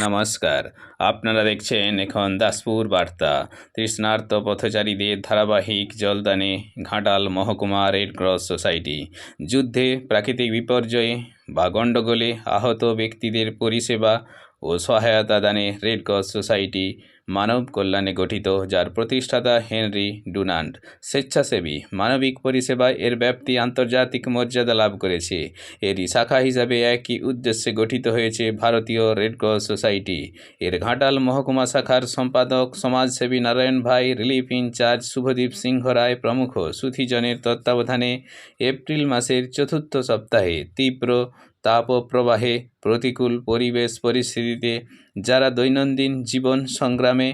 নমস্কার। আপনারা দেখছেন এখন দাসপুর বার্তা। তৃষ্ণার্ত পথচারীদের ধারাবাহিক জলদানে ঘাটাল মহকুমা রেড ক্রস সোসাইটি। যুদ্ধে প্রাকৃতিক বিপর্যয়ে বা গণ্ডগোলে আহত ব্যক্তিদের পরিষেবা ও সহায়তা দানে রেড ক্রস সোসাইটি মানব কল্যাণে গঠিত, যার প্রতিষ্ঠাতা হেনরি ডুনান্ড স্বেচ্ছাসেবী। মানবিক পরিষেবায় এর ব্যাপ্তি আন্তর্জাতিক মর্যাদা লাভ করেছে। এরই শাখা হিসাবে একই উদ্দেশ্যে গঠিত হয়েছে ভারতীয় রেড ক্রস সোসাইটি। এর ঘাটাল মহকুমা শাখার সম্পাদক সমাজসেবী নারায়ণ ভাই, রিলিফ ইনচার্জ শুভদীপ সিংহ রায় প্রমুখ। সুথিজনের তত্ত্বাবধানে এপ্রিল মাসের চতুর্থ সপ্তাহে তীব্র তাপপ্রবাহে প্রতিকূল পরিবেশ পরিস্থিতিতে যারা দৈনন্দিন জীবন সংগ্রামে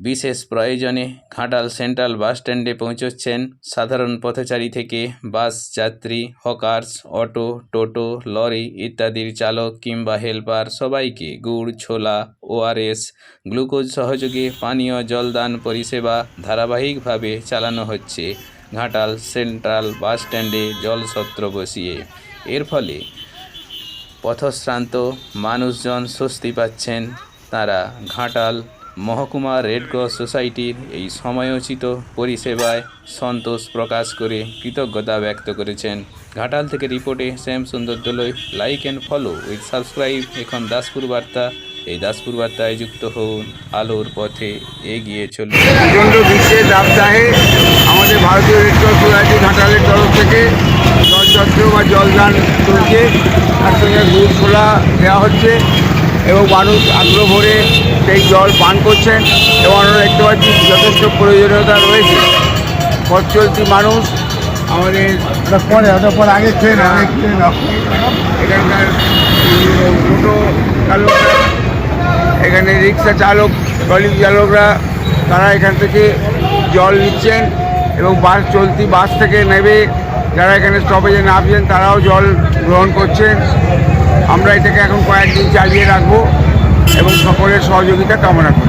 বিশেষ প্রয়োজনে ঘাটাল সেন্ট্রাল বাস স্ট্যান্ডে পৌঁছচ্ছেন, সাধারণ পথচারী থেকে বাস, যাত্রী, হকার্স, অটো, টোটো, লরি ইত্যাদির চালক কিংবা হেল্পার সবাইকে গুড়, ছোলা, ওআরএস, গ্লুকোজ সহযোগে পানীয় জলদান পরিষেবা ধারাবাহিকভাবে চালানো হচ্ছে ঘাটাল সেন্ট্রাল বাস স্ট্যান্ডে জলসত্র বসিয়ে। এর ফলে পথশ্রান্ত মানুষজন স্বস্তি পাচ্ছেন। তারা ঘাটাল মহকুমা রেড ক্রস সোসাইটির এই সময়োচিত পরিষেবায় সন্তোষ প্রকাশ করে কৃতজ্ঞতা ব্যক্ত করেছেন। ঘাটাল থেকে রিপোর্টে Shyam Sundar Doloi like and follow with subscribe. এখন দাসপুর বার্তা। এই দাসপুর বার্তায় যুক্ত হন আলোর পথে এগিয়ে চলুন। প্রচণ্ড গ্রীষ্মের দাবদাহে আমাদের ভারতীয় রেড ক্রস সোসাইটি ঘাটালের তরফ থেকে বা জলদান চলছে তার সঙ্গে গুড় খোলা দেওয়া হচ্ছে এবং মানুষ আগ্রহ ভরে সেই জল পান করছেন এবং আমরা দেখতে পাচ্ছি যথেষ্ট প্রয়োজনীয়তা রয়েছে। পথ চলতি মানুষ আমাদের পরে ওটা পরে আগে খেয়ে এখানকার টোটো চালকরা এখানে রিক্সা চালক ট্রলি চালকরা তারা এখান থেকে জল নিচ্ছেন এবং বাস চলতি বাস থেকে নেবে। যারা এখানে স্টপেজে নামছেন, তারাও জল গ্রহণ করছে। আমরা এটাকে এখন কয়েকদিন চালিয়ে রাখব এবং সকলের সহযোগিতা কামনা করি।